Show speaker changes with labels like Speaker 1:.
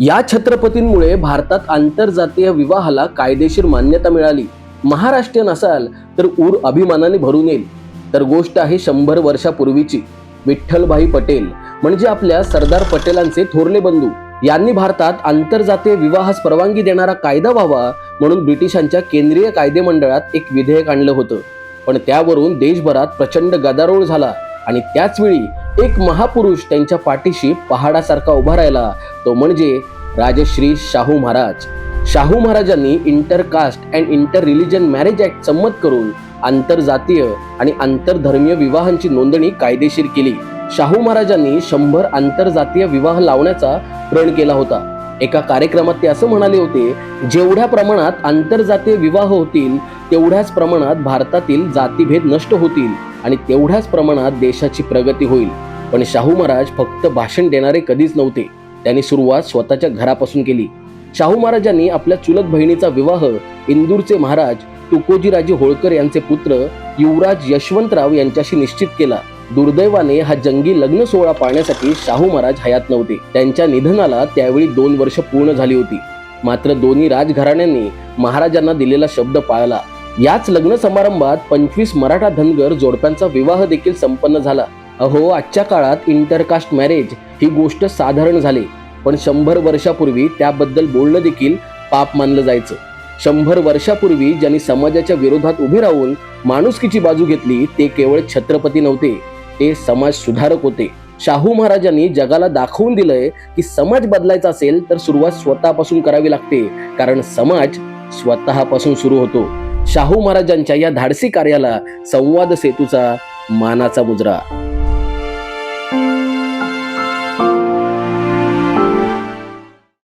Speaker 1: या छत्रपतींमुळे भारतात आंतरजातीय विवाहाला कायदेशीर मान्यता मिळाली. महाराष्ट्रीयन असाल तर ऊर अभिमानाने भरून येईल. तर गोष्ट आहे शंभर वर्षापूर्वीची. विठ्ठलभाई पटेल म्हणजे आपल्या सरदार पटेलांचे थोरले बंधू. यांनी भारतात आंतरजातीय विवाहास परवानगी देणारा कायदा व्हावा म्हणून ब्रिटिशांच्या केंद्रीय कायदे मंडळात एक विधेयक आणलं होतं. पण त्यावरून देशभरात प्रचंड गदारोळ झाला आणि त्याचवेळी एक महापुरुष त्यांच्या पाठीशी पहाडासारखा उभा राहिला. तो म्हणजे राजश्री शाहू महाराज. शाहू महाराजांनी intercaste and inter religion marriage act संमत करून आंतरजातीय आणि आंतरधर्मीय विवाहांची नोंदणी कायदेशीर केली. शाहू महाराजांनी शंभर आंतरजातीय विवाह लावण्याचा प्रण केला होता. एका कार्यक्रमात ते असं म्हणाले होते जेवढ्या प्रमाणात आंतरजातीय विवाह होतील तेवढ्याच प्रमाणात भारतातील जातीभेद नष्ट होतील आणि तेवढ्याच प्रमाणात देशाची प्रगती होईल. पण शाहू महाराज फक्त भाषण देणारे कधीच नव्हते. त्यांनी सुरुवात स्वतःच्या घरापासून केली. शाहू महाराजांनी आपल्या चुलत बहिणीचा विवाह इंदूरचे महाराज तुकोजीराजे होळकर यांचे पुत्र युवराज यशवंतराव यांच्याशी निश्चित केला. दुर्दैवाने हा जंगी लग्न सोहळा पाळण्यासाठी शाहू महाराज हयात नव्हते. त्यांच्या निधनाला त्यावेळी दोन वर्ष पूर्ण झाली होती. मात्र दोन्ही राजघराण्यांनी महाराजांना दिलेला शब्द पाळला. याच लग्न समारंभात पंचवीस मराठा धनगर जोडप्यांचा विवाह देखील संपन्न झाला. अहो आजच्या काळात इंटरकास्ट मॅरेज ही गोष्ट साधारण झाली. पण शंभर वर्षापूर्वी त्याबद्दल बोलणं देखील पाप मानलं जायचं. शंभर वर्षापूर्वी ज्यांनी समाजाच्या विरोधात उभे राहून माणुसकीची बाजू घेतली ते केवळ छत्रपती नव्हते. ते समाज सुधारक होते. शाहू महाराजांनी जगाला दाखवून दिलंय की समाज बदलायचा असेल तर सुरुवात स्वतःपासून करावी लागते. कारण समाज स्वतःपासून सुरू होतो. शाहू महाराजांच्या या धाडसी कार्याला संवाद सेतूचा मानाचा मुजरा.